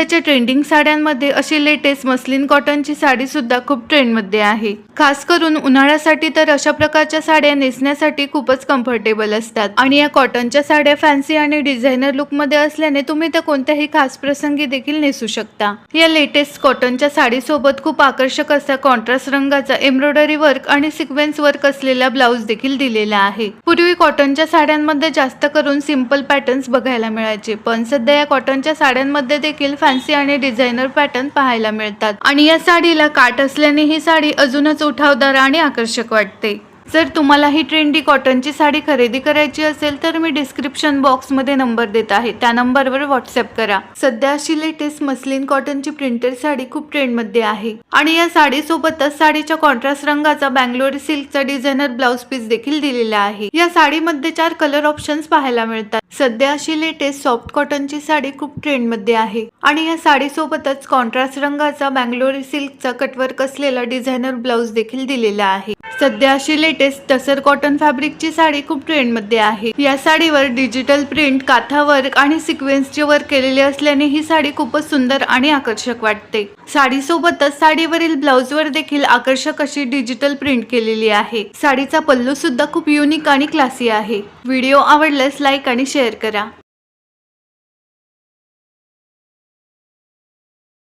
त्याच्या ट्रेंडिंग साड्यांमध्ये अशी लेटेस्ट मस्लिन कॉटनची साडी सुद्धा खूप ट्रेंडमध्ये आहे. खास करून उन्हाळ्यासाठी तर अशा प्रकारच्या साड्या नेसण्यासाठी खूपच कम्फर्टेबल असतात. आणि या कॉटनच्या साड्या फॅन्सी आणि डिझायनर लुकमध्ये असल्याने तुम्ही त्या कोणत्याही खास प्रसंगी देखील नेसू शकता. या लेटेस्ट कॉटनच्या साडीसोबत खूप आकर्षक असा कॉन्ट्रास्ट रंगाचा एम्ब्रॉयडरी वर्क आणि सिक्वेन्स वर्क असलेला ब्लाऊज देखील दिलेला आहे. पूर्वी कॉटनच्या साड्यांमध्ये जास्त करून सिंपल पॅटर्न्स बघायला मिळायचे. पण सध्या या कॉटनच्या साड्यांमध्ये देखील फॅन्सी आणि डिझायनर पॅटर्न पाहायला मिळतात. आणि या साडीला काट असल्याने ही साडी अजूनच उठावदार आणि आकर्षक वाटते. जर तुम्हाला ही ट्रेंडी कॉटनची साडी खरेदी करायची असेल तर मी डिस्क्रिप्शन बॉक्समध्ये नंबर देत आहे. त्या नंबरवर व्हॉट्सअप करा. सध्या अशी लेटेस्ट मस्लिन कॉटनची प्रिंटेड साडी खूप ट्रेंडमध्ये आहे. आणि या साडीसोबतच साडीच्या कॉन्ट्रास्ट रंगाचा बँगलोर सिल्कचा डिझायनर ब्लाउज पीस देखील दिलेला आहे. या साडीमध्ये चार कलर ऑप्शन्स पाहायला मिळतात. सध्या अशी लेटेस्ट सॉफ्ट कॉटनची साडी खूप ट्रेंडमध्ये आहे. आणि या साडीसोबतच कॉन्ट्रास्ट रंगाचा बँगलोर सिल्कचा कटवर्क असलेला डिझायनर ब्लाउज देखील दिलेला आहे. सध्या अशी लेटेस्ट टसर कॉटन फॅब्रिकची साडी खूप ट्रेंडमध्ये आहे. या साडीवर डिजिटल प्रिंट काथा वर्क आणि सिक्वेन्सचे वर्क केलेले असल्याने ही साडी खूपच सुंदर आणि आकर्षक वाटते. साडीसोबतच साडीवरील ब्लाऊजवर देखील आकर्षक अशी डिजिटल प्रिंट केलेली आहे. साडीचा पल्लू सुद्धा खूप युनिक आणि क्लासी आहे. व्हिडिओ आवडल्यास लाईक आणि शेअर करा.